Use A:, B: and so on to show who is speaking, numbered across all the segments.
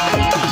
A: Bye.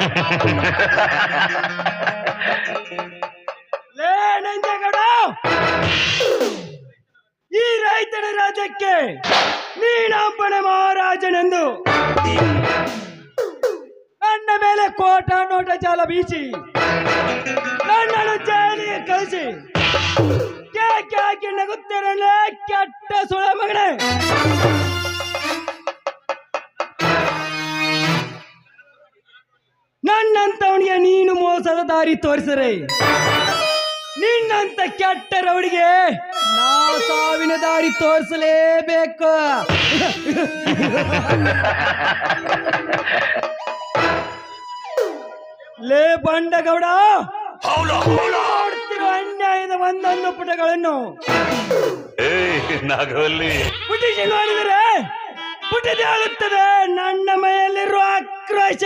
A: Ha ha ha ha ha! ಈ ರಾಜಕ್ಕೆ ನೀನೊಬ್ಬನೇ ಮಹಾರಾಜನೆಂದು. ನನ್ನ ಮೇಲೆ ಕೋಟ ನೋಟ ಜಾಲ ಬೀಸಿ, ನನ್ನನ್ನು ಜೈಲಿಗೆ ಕಳಿಸಿ. ನಗುತ್ತೇರಲ್ಲ, ಕೆಟ್ಟ ಸುಳ ಮಗನೇ? ನನ್ನಂತವನಿಗೆ ನೀನು ಮೋಸದ ದಾರಿ ತೋರಿಸರೆ ನಿನ್ನಂತ ಕೆಟ್ಟ ರೌಡಿಗೆ ನಾ ಸಾವಿನ ದಾರಿ ತೋರಿಸಲೇಬೇಕು. ಲೇ ಬಂಡಗೌಡ ನೋಡ್ತಿರೋ ಅನ್ಯಾಯದ ಒಂದೊಂದು ಪುಟಗಳನ್ನು. ಪುಟಿಸಿ ನೋಡಿದರೆ ಪುಟಿದೆ ಆಗುತ್ತದೆ ನನ್ನ ಮೈಯಲ್ಲಿರುವ ಆಕ್ರೋಶ.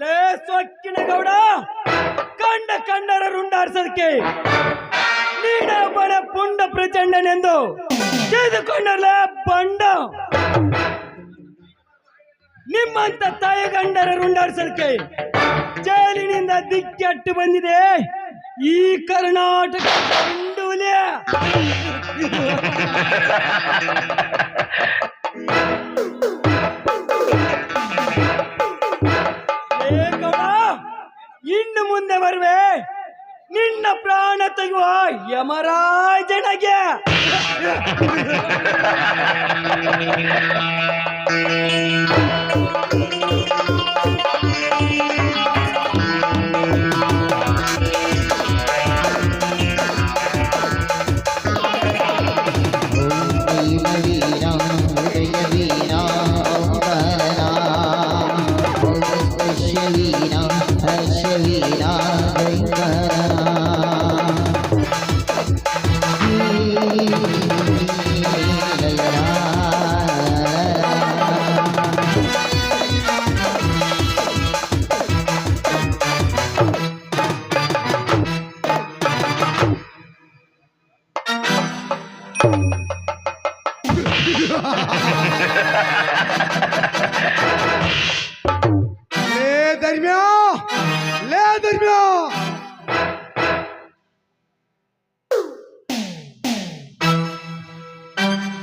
A: ಲೇ ಸೊಕ್ಕಿನ ಗೌಡ! ಕಂಡ ಕಂಡರ ರುಂಡಾಡ್ಸೋದಕ್ಕೆ ಬಡ ಪುಂಡ ಪ್ರಚಂಡನೆಂದು ತಿಳಿದುಕೊಂಡಲ್ಲ ಬಂಡ ನಿಮ್ಮಂತ ತಾಯಿ ಗಂಡರ ರುಂಡಾಡ್ಸೋದಕ್ಕೆ ಜೈಲಿನಿಂದ ದಿಕ್ಕೆಟ್ಟು ಬಂದಿದೆ ಈ ಕರ್ನಾಟಕ ಹಿಂಡುಲೆ! ಇನ್ನು ಮುಂದೆ ಬರುವೆ. ನಿನ್ನ ಪ್ರಾಣ ತೆಗುವ ಯಮರಾಜನಿಗೆ.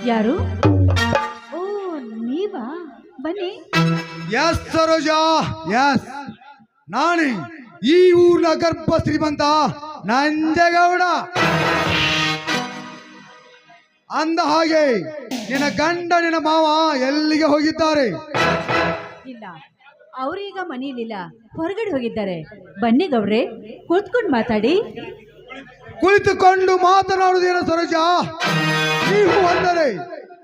B: ಯಾರು? ಓ ನೀವಾ? ಬನ್ನಿ.
C: ಎಸ್ ಸರೋಜಾ. ಎಸ್ ನಾನೇ ಈ ಊರಿನ ಗರ್ಭ ಶ್ರೀಮಂತ ನಂಜೇಗೌಡ. ಅಂದ ಹಾಗೆ ನಿನ್ನ ಗಂಡ ನಿನ್ನ ಮಾವ ಎಲ್ಲಿಗೆ ಹೋಗಿದ್ದಾರೆ?
B: ಇಲ್ಲ. ಅವರೀಗ ಮನೆಯಲ್ಲಿಲ್ಲ ಹೊರಗಡೆ ಹೋಗಿದ್ದಾರೆ. ಬನ್ನಿ ಗೌರೇ ಕೂತ್ಕೊಂಡು ಮಾತಾಡಿ.
C: ಕುಳಿತುಕೊಂಡು ಮಾತನಾಡುದೇನ ಸರೋಜ? ನೀವು ಅಂದರೆ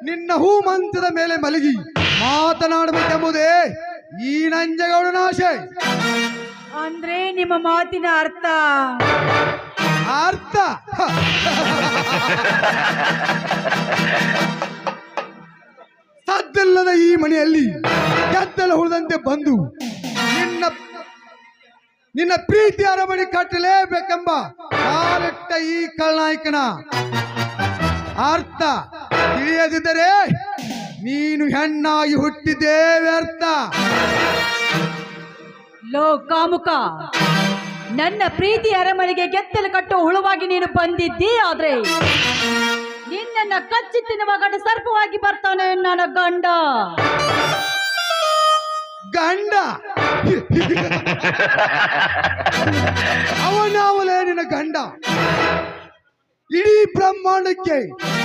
C: ನಿನ್ನ ಹೂ ಮಂಚದ ಮೇಲೆ ಮಲಗಿ ಮಾತನಾಡಬೇಕೆಂಬುದೇ ಈ ನಂಜೇಗೌಡನ ಆಶೆ
B: ಅಂದ್ರೆ ನಿಮ್ಮ ಮಾತಿನ ಅರ್ಥ.
C: ಅರ್ಥ? ಸದ್ದಿಲ್ಲದ ಈ ಮನೆಯಲ್ಲಿ ಕತ್ತಲ ಹುಳಿದಂತೆ ಬಂದು ನಿನ್ನ ನಿನ್ನ ಪ್ರೀತಿ ಅರಮನೆ ಕಟ್ಟಲೇಬೇಕೆಂಬ ಕಾಲಿಟ್ಟ ಈ ಕಳ್ನಾಯಕನ ಅರ್ಥ. ತಿಳಿಯದಿದ್ದರೆ ನೀನು ಹೆಣ್ಣಾಗಿ ಹುಟ್ಟಿದ್ದೇ ವ್ಯರ್ಥ.
B: ಲೋ ಕಾಮುಕ ನನ್ನ ಪ್ರೀತಿ ಅರಮನೆಗೆ ಗೆತ್ತಲು ಕಟ್ಟುವ ಹುಳುವಾಗಿ ನೀನು ಬಂದಿದ್ದೀ ಆದ್ರೆ ನಿನ್ನ ಕಚ್ಚಿ ತಿನ್ನುವ ಗಂಡ ಸರ್ಪವಾಗಿ ಬರ್ತಾನೆ ನನ್ನ ಗಂಡ.
C: ಗಂಡ? ಅವನಾವಲೇ ನಿನ್ನ ಗಂಡ. ಇಡೀ ಬ್ರಹ್ಮಾಂಡಕ್ಕೆ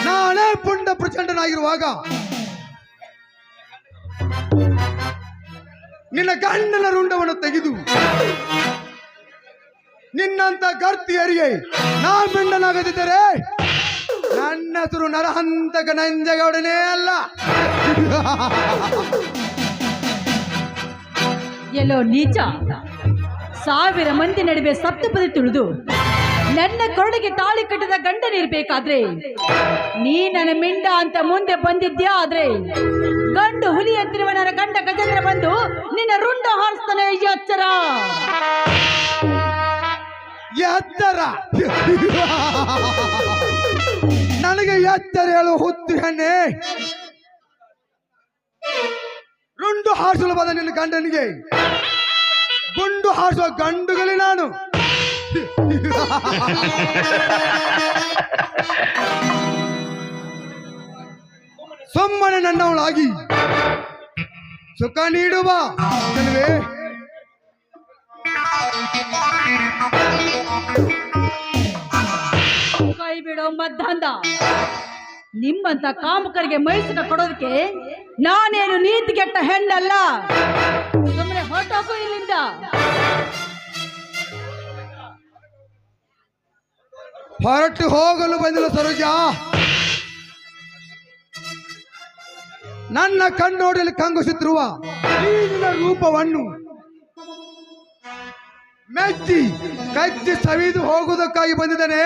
C: ನಾನೇ ಪುಂಡ ಪ್ರಚಂಡನಾಗಿರುವಾಗ ನಿನ್ನ ಗಂಡನ ರುಂಡವನ್ನು ತೆಗೆದು ನಿನ್ನಂತ ಗರ್ತಿಯರಿಗೆ ನಾ ಮಿಂಡನಾಗದಿದ್ದರೆ ನನ್ನ ಹೆಸರು ನರಹಂತಕ ನಂಜಗೌಡನೇ ಅಲ್ಲ.
B: ಎಲ್ಲೋ ನೀಚ? ಸಾವಿರ ಮಂದಿ ನಡುವೆ ಸಪ್ತಪದಿ ತುಳಿದು ನನ್ನ ಕೊರಳಿಗೆ ತಾಳಿ ಕಟ್ಟಿದ ಗಂಡನಿರ್ಬೇಕಾದ್ರೆ ನೀ ನನ್ನ ಮಿಂಡ ಅಂತ ಮುಂದೆ ಬಂದಿದ್ಯಾ ಆದ್ರೆ? ಗಂಡು ಹುಲಿ ನನ್ನ ಗಂಡ ಗಜೇಂದ್ರ ಬಂದು ನಿನ್ನ ರುಂಡ ಹಾರಿಸ್ತಾನೆ, ಎಚ್ಚರ?
C: ಎತ್ತರ ನನಗೆ ಎತ್ತರ ಹೇಳು, ಹುತ್ತು ಹೆಣ್ಣೆ. ರುಂಡು ಹಾರಿಸಲು ಬಂದ ನಿನ್ನ ಗಂಡನಿಗೆ. ಗುಂಡು ಹಾರಿಸುವ ಗಂಡುಗಲಿ ನಾನು. ಸುಮ್ಮನೆ ನನ್ನವಳಾಗಿ. ಸುಖ ನೀಡುವ. ಜನವೇ
B: ಕೈ ಬಿಡೋ ಮದ್ದಂದ ನಿಮ್ಮಂತ ಕಾಮುಕರಿಗೆ ಮೈಸುಕ ಕೊಡೋದಕ್ಕೆ ನಾನೇನು ನೀತಿ ಕೆಟ್ಟ ಹೆಣ್ಣಲ್ಲ. ಸುಮ್ಮನೆ ಹೊರಟೋಗು ಇಲ್ಲಿಂದ.
C: ಹೊರಟು ಹೋಗಲು ಬಂದಿಲ್ಲ ಸರೋಜ. ನನ್ನ ಕಣ್ಣೋಡಲು ಕಂಗುಸುತ್ತಿರುವ ರೂಪವನ್ನು ಮೆಚ್ಚಿ ಕಚ್ಚಿ ಸವಿದು ಹೋಗುವುದಕ್ಕಾಗಿ ಬಂದಿದ್ದಾನೆ.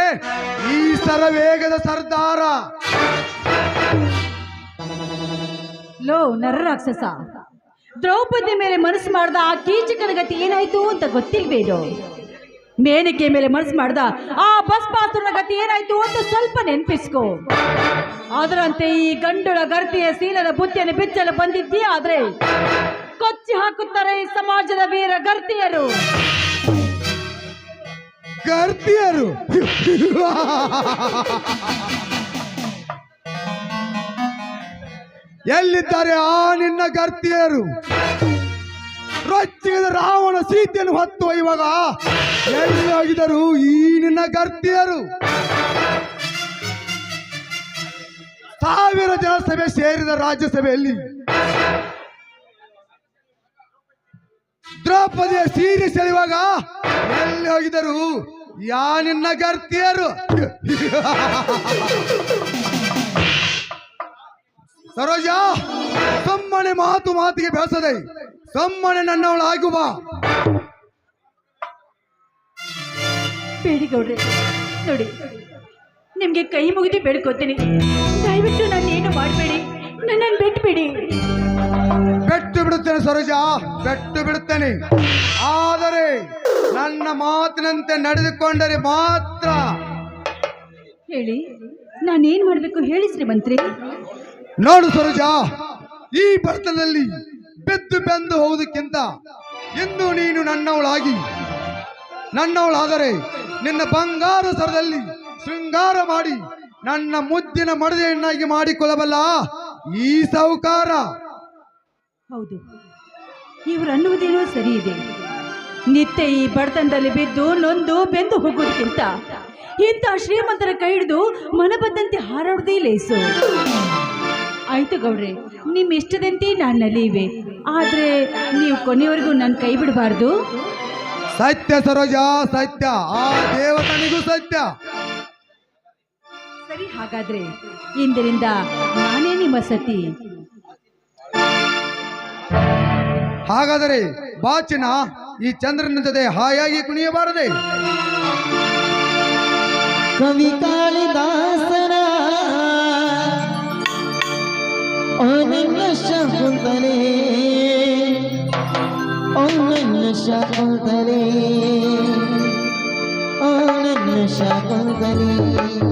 C: ಈ ಸರವೇಗದ ಸರ್ದಾರ.
B: ಲೋ ನರರಾಕ್ಷಸ ದ್ರೌಪದಿ ಮೇಲೆ ಮನಸ್ಸು ಮಾಡ್ದ ಆ ಕೀಚಕನ ಗತಿ ಏನಾಯ್ತು ಅಂತ ಗೊತ್ತಿಲ್ವೇನು? ಮೇನಕೆ ಮೇಲೆ ಮನಸ್ಸು ಮಾಡ್ದ, ಆ ಬಸ್ ಪಾತ್ರನ ಗತಿ ಏನಾಯ್ತು ಅಂತ ಸ್ವಲ್ಪ ನೆನಪಿಸ್ಕೊ. ಅದರಂತೆ ಈ ಗಂಡುಳ ಗರ್ತಿಯ ಸೀಲದ ಬುದ್ಧಿಯನ್ನು ಬಿಚ್ಚಲು ಬಂದಿದ್ದೀ ಆದ್ರೆ? ಕೊಚ್ಚಿ ಹಾಕುತ್ತಾರೆ ಈ ಸಮಾಜದ ವೀರ ಗರ್ತಿಯರು.
C: ಗರ್ತಿಯರು? ಎಲ್ಲಿದ್ದಾರೆ ಆ ನಿನ್ನ ಗರ್ತಿಯರು? ರೊಚ್ಚಿದ ರಾವಣ ಸೀತೆಯನ್ನು ಹೊತ್ತು ಇವಾಗ ಎಲ್ಲಿ ಹೋಗಿದರು ಈ ನಿನ್ನ ಗರ್ತಿಯರು. ಸಾವಿರ ಜನ ಸಭೆ ಸೇರಿದ ರಾಜ್ಯಸಭೆಯಲ್ಲಿ ದ್ರೌಪದಿಯ ಸೀರೆ ಸೆಳೆಯುವಾಗ ಎಲ್ಲಿ ಹೋಗಿದರು ಯಾ ನಿನ್ನ ಗರ್ತಿಯರು. ಸರೋಜ, ಸುಮ್ಮನೆ ಮಾತು ಮಾತಿಗೆ ಬೇಸದೆ ಸುಮ್ಮನೆ ನನ್ನವಳು ಆಗುವ
B: ಬೇಡಿಗೌಡ್ರೆ ನೋಡಿ ನಿಮ್ಗೆ ಕೈ ಮುಗಿದು ಬೇಡ್ಕೋತೀನಿ. ದಯವಿಟ್ಟು ನಾನು ಏನು ಮಾಡಬೇಡಿ ನನ್ನನ್ನು ಬಿಟ್ಬಿಡಿ.
C: ಬೆಟ್ಟು ಬಿಡುತ್ತೇನೆ ಸರೋಜ ಬೆಟ್ಟು ಬಿಡುತ್ತೇನೆ. ಆದರೆ ನನ್ನ ಮಾತಿನಂತೆ ನಡೆದುಕೊಂಡರೆ ಮಾತ್ರ.
B: ಹೇಳಿ ನಾನೇನ್ ಮಾಡಬೇಕು ಹೇಳಿ ಶ್ರೀಮಂತ್ರಿ.
C: ನೋಡು ಸರೋಜ ಈ ಬರ್ತದಲ್ಲಿ ಬೆದ್ದು ಬೆಂದು ಹೋಗುವುದಕ್ಕಿಂತ ಇಂದು ನೀನು ನನ್ನವಳಾಗಿ. ನನ್ನವಳಾದರೆ ನಿನ್ನ ಬಂಗಾರ ಸರದಲ್ಲಿ ಶೃಂಗಾರ ಮಾಡಿ ನನ್ನ ಮುದ್ದಿನ ಮಡದೆಯನ್ನಾಗಿ ಮಾಡಿಕೊಳ್ಳಬಲ್ಲ ಈ ಸಾಹುಕಾರ.
B: ಹೌದು, ಇವರು ಅನ್ನುವುದೇನೋ ಸರಿ ಇದೆ ನಿತ್ಯ ಈ ಬಡತನದಲ್ಲಿ ಬಿದ್ದು ನೊಂದು ಬೆಂದು ಹೋಗೋದಕ್ಕಿಂತ ಇಂಥ ಶ್ರೀಮಂತರ ಕೈ ಹಿಡಿದು ಮನಬದ್ದಂತೆ ಹಾರಾಡುದೇ ಲೇಸು ಆಯ್ತು ಗೌಡ್ರೆ ನಿಮ್ಮ ಇಷ್ಟದಂತೆ ನಾನು ನಲಿಯುವೆ ಆದ್ರೆ ನೀವು ಕೊನೆಯವರೆಗೂ ನನ್ನ ಕೈ ಬಿಡಬಾರ್ದು.
C: ಸತ್ಯ ಸರೋಜ ಸತ್ಯ. ಆ ದೇವತನಿಗೂ ಸತ್ಯ.
B: ಸರಿ ಹಾಗಾದ್ರೆ ಇಂದಿನಿಂದ ನಾನೇ ನಿಮ್ಮ ಸತಿ.
C: ಹಾಗಾದರೆ ಬಾಚಿನ ಈ ಚಂದ್ರನ ಜೊತೆ ಹಾಯಾಗಿ ಕುಣಿಯಬಾರದೆ.
D: ಕವಿ ಕಾಳಿದಾಸನ
E: Shakuntale, Shakuntale, Shakuntale, Shakuntale, Shakuntale, Shakuntale, Shakuntale, Shakuntale, Shakuntale, Shakuntale, Shakuntale, Shakuntale, Shakuntale, Shakuntale, Shakuntale, Shakuntale, Shakuntale, Shakuntale,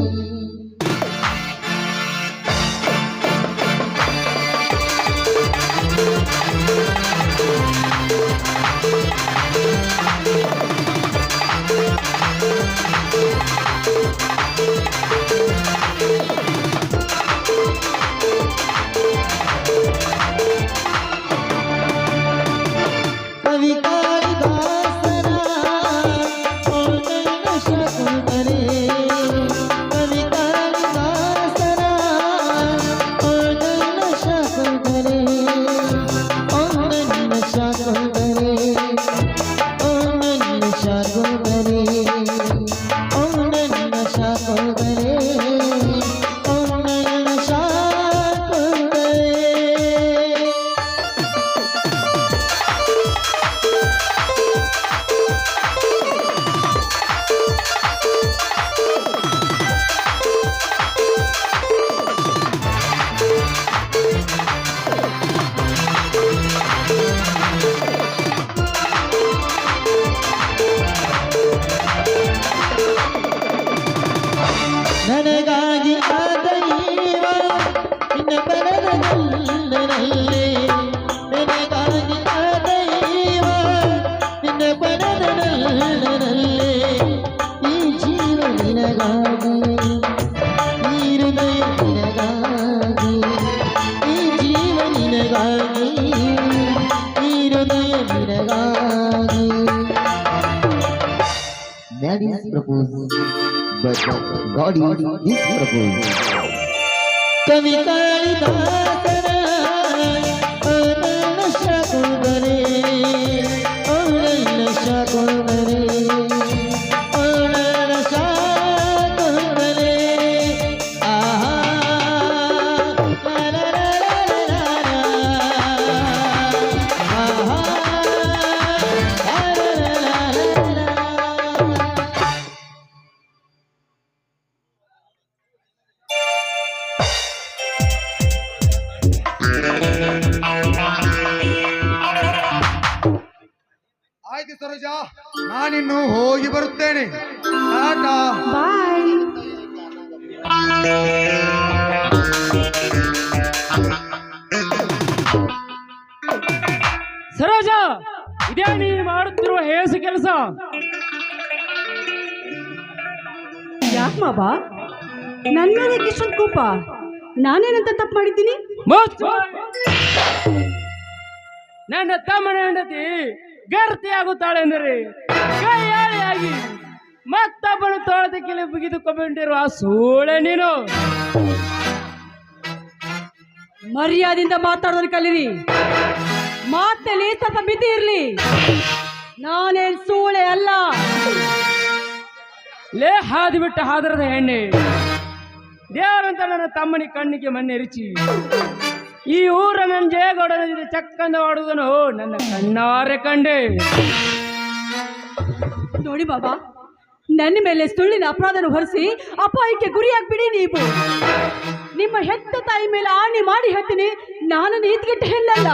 E: that is proposed, but God is
D: this proposed. Kavi Kalidas.
B: ಯಾಕೆ ಮಾವ? ನನ್ನ ಮೇಲೆ ಇಷ್ಟೊಂದು ಕೋಪ. ನಾನೇನಂತ ತಪ್ಪು ಮಾಡಿದ್ದೀನಿ.
D: ನನ್ನ ತಮ್ಮನ ಹೆಂಡತಿ ಗರ್ತಿ ಆಗುತ್ತಾಳೆ ಎಂದರೆ ಕೈಯಾಳಿಯಾಗಿ ಮತ್ತೊಬ್ಬನ ತೋಳದ ಕಿಲಿ ಬಿಗಿದುಕೊಂಡಿರುವ ಸೂಳೆ ನೀನು.
B: ಮರ್ಯಾದಿಂದ ಮಾತಾಡೋದ್ರ ಕಲೀರಿ. ಮಾತಲ್ಲಿ ಸ್ವಲ್ಪ ಮಿತಿ ಇರಲಿ. ನಾನೇನ್ ಸೂಳೆ ಅಲ್ಲ.
D: ಲೇ ಹಾದಿ ಬಿಟ್ಟ ಹಾದರದ ಹೆಣ್ಣೆ. ದೇವರಂತ ನನ್ನ ತಮ್ಮನಿ ಕಣ್ಣಿಗೆ ಮಣ್ಣೆರಿಚಿ. ಈ ಊರ ನನ್ನ ಜಯಗೌಡನ ಜೊತೆ ಚಕ್ಕಂದ ಹೊಡೆದನು ನನ್ನ ಕಣ್ಣಾರೆ ಕಂಡೆ.
B: ನೋಡಿ ಬಾಬಾ ನನ್ನ ಮೇಲೆ ಸುಳ್ಳಿನ ಅಪರಾಧನ ಹೊರಿಸಿ ಅಪಾಯಕ್ಕೆ ಗುರಿಯಾಗ್ಬಿಡಿ ನೀವು. ನಿಮ್ಮ ಹೆತ್ತ ತಾಯಿ ಮೇಲೆ ಆಣಿ ಮಾಡಿ ಹೇಳ್ತೀನಿ ನಾನು ನೀತ್ಗೆಟ್ಟ ಹೆಣ್ಣಲ್ಲ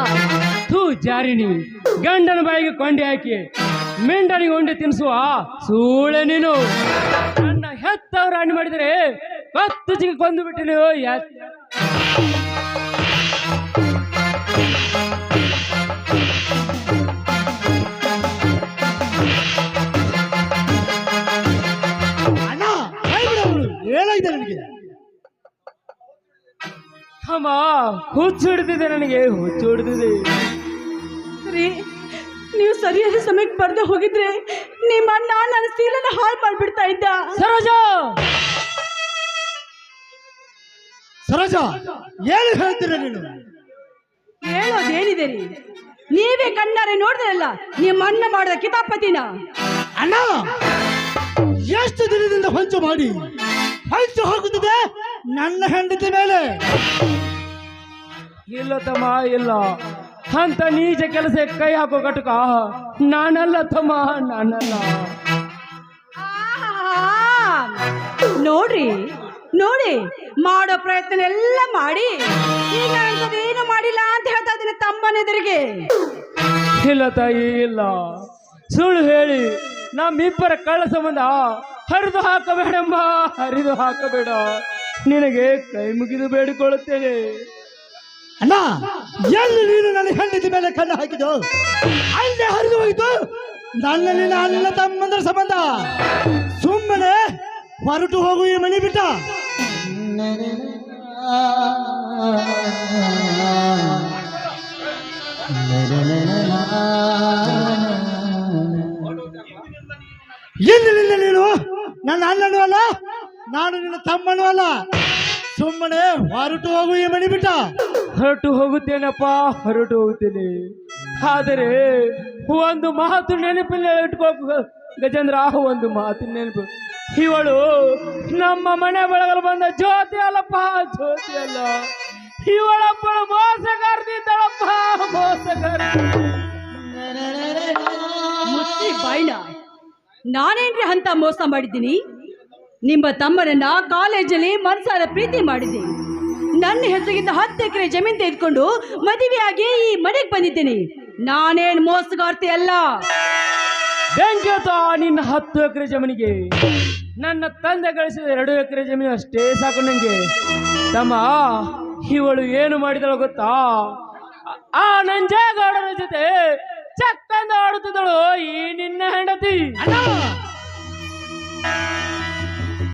D: ಥೂ ಜಾರಿಣಿ ಗಂಡನ ಬಾಯಿಗೆ ಕೊಂಡಿ ಹಾಕಿ. ಮೆಂಡನಿಗೆ ಉಂಡೆ ತಿನ್ಸುವ ಸೂಳೆ ನೀನು. ನನ್ನ ಹೆತ್ತವ್ರ ಹಣ್ಣು ಮಾಡಿದರೆ ಹತ್ತು ಚಿಕ್ಕ ಕೊಂದು ಬಿಟ್ಟಿನಿ
C: ಏನಾಗಿದೆ ನನಗೆ?
D: ಅಮ್ಮ ಹುಚ್ಚು ಹಿಡಿದಿದೆ ನನಗೆ ಹುಚ್ಚು ಹಿಡಿದಿದೆ.
B: ರೀ ನೀವು ಸರಿಯಾದ ಸಮಯಕ್ಕೆ ಬರ್ದೆ ಹೋಗಿದ್ರೆ ನಿಮ್ಮ ಅಣ್ಣ ನನ್ನ ಸೀಲನ್ನು ಹಾಳು ಮಾಡಿಬಿಡ್ತಾ ಇದ್ದ.
D: ಸರೋಜ!
C: ಸರೋಜ ಏನು ಹೇಳ್ತೀರ ನೀನು?
B: ಹೇಳೋದೇನಿದೆ ರೀ? ನೀವೇ ಕಣ್ಣಾರೆ ನೋಡಿದ್ರಲ್ಲ ನಿಮ್ಮ ಅಣ್ಣ ಮಾಡಿದ ಕಿತಾಪತಿನ?
C: ಅಣ್ಣ ಎಷ್ಟು ದಿನದಿಂದ ಹೊಂಚು ಮಾಡಿ ಹೊಂಚು ಹೋಗುತ್ತದೆ ನನ್ನ ಹೆಂಡತಿ ಮೇಲೆ.
D: ಇಲ್ಲ ತಮ್ಮ ಇಲ್ಲ. ಅಂತ ನೀಜ ಕೆಲಸ ಕೈ ಹಾಕೋ ಕಟಕ ನಾನಲ್ಲ ತಮ್ಮ ನಾನಲ್ಲ.
B: ಆಹಾ! ನೋಡ್ರಿ ನೋಡಿ ಮಾಡೋ ಪ್ರಯತ್ನ ಎಲ್ಲ ಮಾಡಿ. ಈಗ ಏನು ಮಾಡಿಲ್ಲ ಅಂತ ಹೇಳ್ತಾ ಇದ್ದೀನಿ ತಮ್ಮನೆದುರಿಗೆ
D: ಇಲ್ಲ ತಾಯಿ ಇಲ್ಲ. ಸುಳ್ಳು ಹೇಳಿ ನಮ್ಮಿಬ್ಬರ ಕಳ್ಳ ಸಂಬಂಧ ಹರಿದು ಹಾಕಬೇಡಮ್ಮ ಹರಿದು ಹಾಕಬೇಡ. ನಿನಗೆ ಕೈ ಮುಗಿದು ಬೇಡಿಕೊಳ್ಳುತ್ತೇನೆ.
C: ಅಣ್ಣ, ಎಲ್ಲಿ ನೀನು ನನ್ನ ಹೆಂಡತಿ ಮೇಲೆ ಕಣ್ಣು ಹಾಕಿದ್ದು ಅಲ್ಲೇ ಹರಿದು ಹೋಯ್ತು. ನನ್ನ ನಿನ್ನ ತಮ್ಮಂದ್ರ ಸಂಬಂಧ. ಸುಮ್ಮನೆ ಹೊರಟು ಹೋಗು ಈ ಮನೆ ಬಿಟ್ಟ. ಎಲ್ಲಿ ನೀನು? ನನ್ನ ಅಣ್ಣನೂ ಅಲ್ಲ, ನಾನು ನಿನ್ನ ತಮ್ಮನೂ ಅಲ್ಲ. ಸುಮ್ಮನೆ ಹೊರಟು ಹೋಗು ಈ ಮನಿ ಬಿಟ್ಟ.
D: ಹೊರಟು ಹೋಗುತ್ತೇನಪ್ಪ? ಹೊರಟು ಹೋಗುತ್ತೇನೆ. ಆದರೆ ಒಂದು ಮಾತು ನೆನಪಿಲ್ಲ ಇಟ್ಕೋ ಗಜೇಂದ್ರ ಒಂದು ಮಾತು ನೆನಪು. ಇವಳು ನಮ್ಮ ಮನೆ ಬೆಳಗಲು ಬಂದ ಜ್ಯೋತಿ ಅಲ್ಲಪ್ಪ ಜ್ಯೋತಿ ಅಲ್ಲ. ಇವಳೊಬ್ಬಳು ಮೋಸಗಾರ್ದಿದ್ದಳಪ್ಪ ಮೋಸಗಾರ
B: ಮುಚ್ಚಿ ಬಾಯ್ನ. ನಾನೇನ್ರಿ ಅಂತ ಮೋಸ ಮಾಡಿದ್ದೀನಿ? ನಿಮ್ಮ ತಮ್ಮನನ್ನ ಕಾಲೇಜಲ್ಲಿ ಮನ್ಸಾರ ಪ್ರೀತಿ ಮಾಡಿದ್ದೆ. ನನ್ನ ಹೆಸರಿಗಿಂತ ಹತ್ತು ಎಕರೆ ಜಮೀನು ತೆಗೆದುಕೊಂಡು ಮದುವೆಯಾಗಿ ಈ ಮನೆಗೆ ಬಂದಿದ್ದೀನಿ. ನಾನೇನ್ ಮೋಸಗಾರ್ತಿ ಅಲ್ಲ.
D: ನಿನ್ನ ಹತ್ತು ಎಕರೆ ಜಮೀನಿಗೆ. ನನ್ನ ತಂದೆ ಗಳಿಸಿದ ಎರಡು ಎಕರೆ ಜಮೀನು ಅಷ್ಟೇ ಸಾಕು ನಂಗೆ. ತಮ್ಮ ಇವಳು ಏನು ಮಾಡಿದಳು ಗೊತ್ತಾ? ಆ ನಂಜೇಗೌಡರ ಜೊತೆ ಚಕ್ಕಂದ ಆಡುತ್ತಿದ್ದಳು ಈ ನಿನ್ನ ಹೆಂಡತಿ.
C: ಅಣ್ಣ!